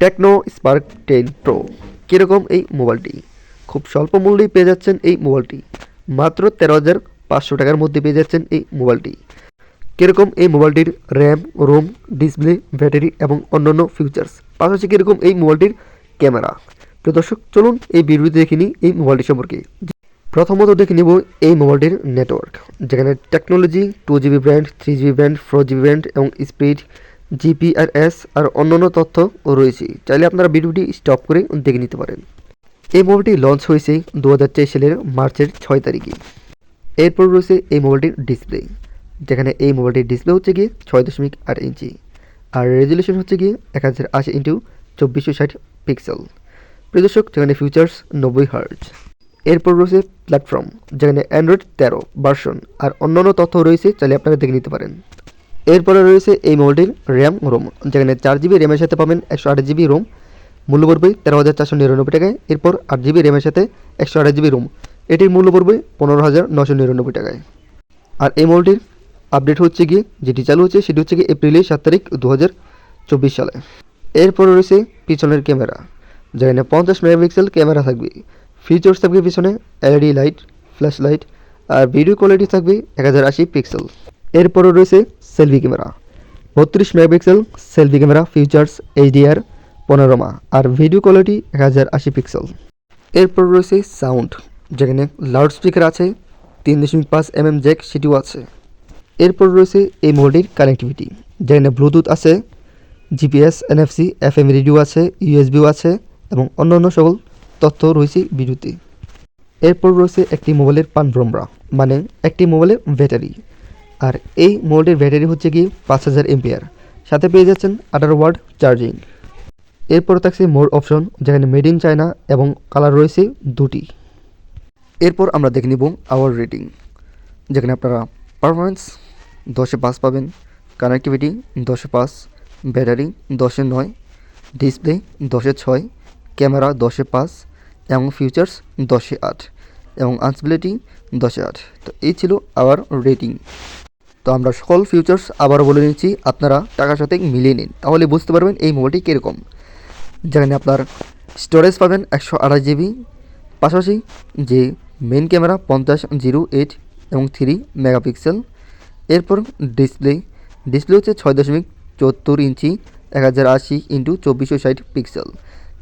Tecno Spark ten pro কীরকম এই মোবাইলটি? খুব স্বল্প মূল্যেই পেয়ে যাচ্ছেন এই মোবাইলটি। মাত্র তেরো হাজার পাঁচশো টাকার মধ্যে পেয়ে যাচ্ছেন এই মোবাইলটি। কীরকম এই মোবাইলটির র্যাম রোম ডিসপ্লে ব্যাটারি এবং অন্যান্য ফিচার্স পাশাপাশি কীরকম এই মোবাইলটির ক্যামেরা। তো দর্শক, চলুন এই ভিডিওতে দেখে নিই এই মোবাইলটি সম্পর্কে। প্রথমত দেখে নিব এই মোবাইলটির নেটওয়ার্ক যেখানে technology two GB band three GB band four GB band এবং স্পিড জিপিআরএস আর অন্যান্য তথ্য রয়েছে। চাইলে আপনারা ভিডিওটি স্টপ করে দেখে নিতে পারেন। এই মোবাইলটি লঞ্চ হয়েছে দু হাজার তেইশ সালের মার্চের ছয় তারিখে। এরপর রয়েছে এই মোবাইলটির ডিসপ্লে যেখানে এই মোবাইলটির ডিসপ্লে হচ্ছে গিয়ে ছয় দশমিক আট ইঞ্চি। আর রেজলিউশন হচ্ছে গিয়ে এক হাজার আশি ইন্টু চব্বিশশো ষাট পিক্সেল প্রদর্শক যেখানে ফিচার্স নব্বই হার্জ এরপর রয়েছে প্ল্যাটফর্ম যেখানে অ্যান্ড্রয়েড তেরো ভার্সন আর অন্যান্য তথ্য রয়েছে, চাইলে আপনারা দেখে নিতে পারেন। এরপরে রয়েছে এই মোবাইলটির র্যাম, রোম। যেখানে চার জিবি র্যামের সাথে পাবেন একশো আট জিবি রোম। মূল্য পড়বে তেরো হাজার চারশো নিরানব্বই টাকায়। এরপর আট জিবি র্যামের সাথে একশো আট জিবি রোম। এটির মূল্য পড়বে পনেরো হাজার নশো নিরানব্বই টাকায়। আর এই মোবাইলটির আপডেট হচ্ছে গিয়ে, যেটি চালু হচ্ছে, সেটি হচ্ছে গিয়ে এপ্রিলের সাত তারিখ দু হাজার চব্বিশ সালে। এরপরে রয়েছে পিছনের ক্যামেরা, যেখানে পঞ্চাশ মেগাপিক্সেল ক্যামেরা থাকবে। ফিচার্স থাকবে পিছনে এলইডি লাইট ফ্ল্যাশ লাইট আর ভিডিও কোয়ালিটি থাকবে এক হাজার আশি পিক্সেল এরপরে রয়েছে সেলফি ক্যামেরা। বত্রিশ megapixel selfie camera features HDR panorama আর ভিডিও কোয়ালিটি এক হাজার আশি পিক্সেল এরপর রয়েছে সাউন্ড যেখানে লাউড স্পিকার আছে, তিন দশমিক পাঁচ এমএম জ্যাক সেটিও আছে। এরপর রয়েছে এই মোবাইলটির কানেক্টিভিটি যেখানে ব্লুটুথ আছে GPS NFC F M radio আছে ইউএসবিও আছে এবং অন্যান্য সকল তথ্য রয়েছে ভিডিওতে এরপর রয়েছে একটি মোবাইলের পান ভ্রমরা মানে একটি মোবাইলের ব্যাটারি আর এই মোবাইলটির ব্যাটারি হচ্ছে কি পাঁচ হাজার এমপিআর সাথে পেয়ে যাচ্ছেন আঠারো ওয়ার্ড চার্জিং। এরপর থাকছে মোর অপশন, যেখানে মেড ইন চায়না এবং কালার রয়েছে দুটি। এরপর আমরা দেখে নিব আওয়ার রেটিং যেখানে আপনারা পারফরমেন্স দশে পাঁচ পাবেন কানেক্টিভিটি দশে পাঁচ ব্যাটারি দশে নয় ডিসপ্লে দশে ছয় ক্যামেরা দশে পাঁচ এবং ফিউচার্স দশে আট এবং আনসিবিলিটি দশে আট। তো এই ছিল আওয়ার রেটিং তো আমরা সকল ফিউচার্স আবারও বলে নিচ্ছি, আপনারা টাকার সাথে মিলিয়ে নিন। তাহলে বুঝতে পারবেন এই মোবাইলটি কীরকম। যেখানে আপনার স্টোরেজ পাবেন একশো আঠাশ জিবি পাশাপাশি যে মেন ক্যামেরা পঞ্চাশ জিরো এইট এবং থ্রি মেগাপিক্সেল, এরপর ডিসপ্লে ডিসপ্লে হচ্ছে ছয় দশমিক চুয়াত্তর ইঞ্চি, এক হাজার আশি ইন্টু চব্বিশশো ষাট পিক্সেল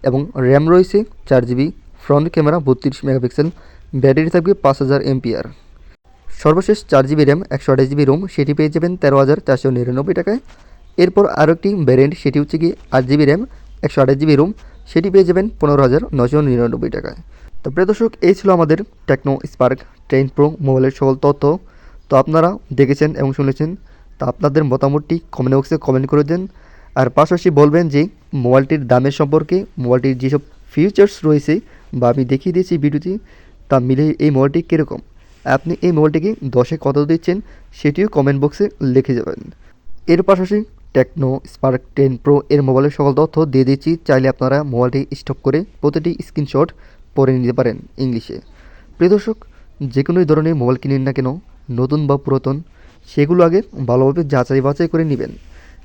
এবং র্যাম রয়েছে চার জিবি ফ্রন্ট ক্যামেরা বত্রিশ মেগাপিক্সেল, ব্যাটারি থাকবে পাঁচ হাজার এমপিআর। সর্বশেষ চার জিবি র্যাম, একশো আঠাশ জিবি রোম সেটি পেয়ে যাবেন তেরো হাজার চারশো নিরানব্বই টাকায়। এরপর আরও একটি ভ্যারিয়েন্ট সেটি হচ্ছে গিয়ে আট জিবি র্যাম, একশো আঠাশ জিবি রোম সেটি পেয়ে যাবেন পনেরো হাজার নশো নিরানব্বই টাকায়। তো প্রিয় দর্শক, এই ছিল আমাদের টেকনো স্পার্ক টেন প্রো মোবাইলের সকল তথ্য। তো আপনারা দেখেছেন এবং শুনেছেন, তা আপনাদের মতামতটি কমেন্ট বক্সে কমেন্ট করে দেন। আর পাশাপাশি বলবেন যে, মোবাইলটির দামের সম্পর্কে, মোবাইলটির যেসব ফিচার্স রয়েছে বা আমি দেখিয়ে দিয়েছি ভিডিওটি তা মিলে এই মোবাইলটি কীরকম? আপনি এই মোবাইলটিকে দশে কত দিচ্ছেন সেটিও কমেন্ট বক্সে লিখে যাবেন। এর পাশাপাশি টেকনো স্পার্ক টেন প্রো এর মোবাইলের সকল তথ্য দিয়ে দিচ্ছি, চাইলে আপনারা মোবাইলটি স্টক করে প্রতিটি স্ক্রিনশট পরে নিতে পারেন ইংলিশে প্রিয় দর্শক, যে কোনো ধরনের মোবাইল কিনেন না কেন, নতুন বা পুরাতন, সেগুলো আগে ভালোভাবে যাচাই বাছাই করে নেবেন।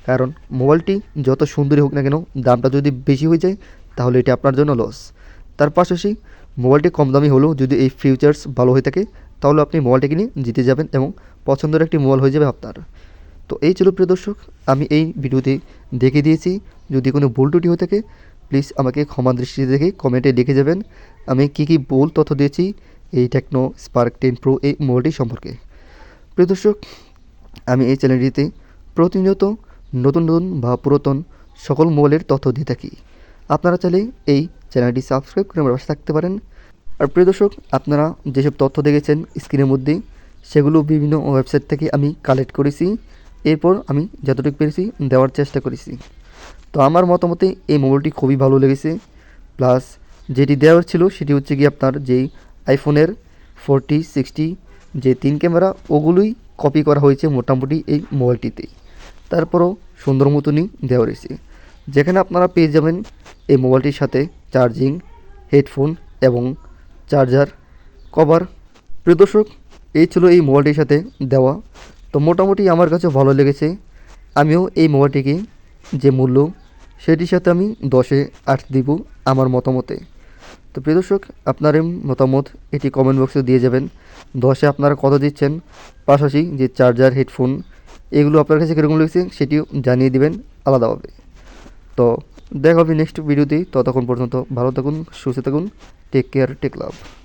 কারণ মোবাইলটি যত সুন্দরই হোক না কেন, দামটা যদি বেশি হয়ে যায়, তাহলে এটি আপনার জন্য লস তার পাশাপাশি মোবাইলটি কম দামি হলেও যদি এই ফিউচার্স ভালো হয়ে থাকে তাহলে আপনি মোবাইলটি কিনে জিতে যাবেন এবং পছন্দের একটি মোবাইল হয়ে যাবে আপনার। তো এই ছিল প্রিয় দর্শক, আমি এই ভিডিওতে দেখে দিয়েছি। যদি কোনো ভুল টুটি হয়ে থাকে প্লিজ আমাকে ক্ষমা দৃষ্টিতে দেখে কমেন্টে লিখে যাবেন। আমি কী কী ভুল তথ্য দিয়েছি এই টেকনো স্পার্ক টেন প্রো এই মোবাইলটি সম্পর্কে। প্রিয় দর্শক, আমি এই চ্যানেলটিতে প্রতিনিয়ত নতুন নতুন বা পুরাতন সকল মোবাইলের তথ্য দিয়ে থাকি। আপনারা চাইলে এই চ্যানেলটি সাবস্ক্রাইব করে আমার পাশে থাকতে পারেন। আর প্রিয় দর্শক, আপনারা যেসব তথ্য দেখেছেন স্ক্রিনের মধ্যে সেগুলো বিভিন্ন ওয়েবসাইট থেকে আমি কালেক্ট করেছি। এরপর আমি যতটুকু পেরেছি দেওয়ার চেষ্টা করেছি। তো আমার মতামতে এই মোবাইলটি খুবই ভালো লেগেছে। প্লাস যেটি দেওয়ার ছিল, সেটি হচ্ছে গিয়ে আপনার যেই আইফোনের ফোরটি, সিক্সটি, যে তিন ক্যামেরা, ওগুলোই কপি করা হয়েছে মোটামুটি এই মোবাইলটিতে। তারপরও সুন্দর মতনই দেওয়া রয়েছে। যেখানে আপনারা পেয়ে যাবেন এই মোবাইলটির সাথে চার্জিং, হেডফোন এবং চার্জার, কভার। প্রিয় দর্শক, এই ছিল এই মোবাইলটির সাথে দেওয়া। তো মোটামুটি আমার কাছে ভালো লেগেছে। আমিও এই মোবাইলটিকে যে মূল্য, সেটির সাথে আমি দশে আট দিব আমার মতামতে। তো প্রিয় দর্শক, আপনার মতামত এটি কমেন্ট বক্সে দিয়ে যাবেন। দশে আপনারা কত দিচ্ছেন, পাশাপাশি যে চার্জার, হেডফোন, এগুলো আপনার কাছে কীরকম লেগেছে সেটিও জানিয়ে দিবেন আলাদাভাবে। তো দেখা হবে নেক্সট ভিডিওতে ততক্ষণ পর্যন্ত ভালো থাকুন, সুস্থ থাকুন। Take Care Take Love.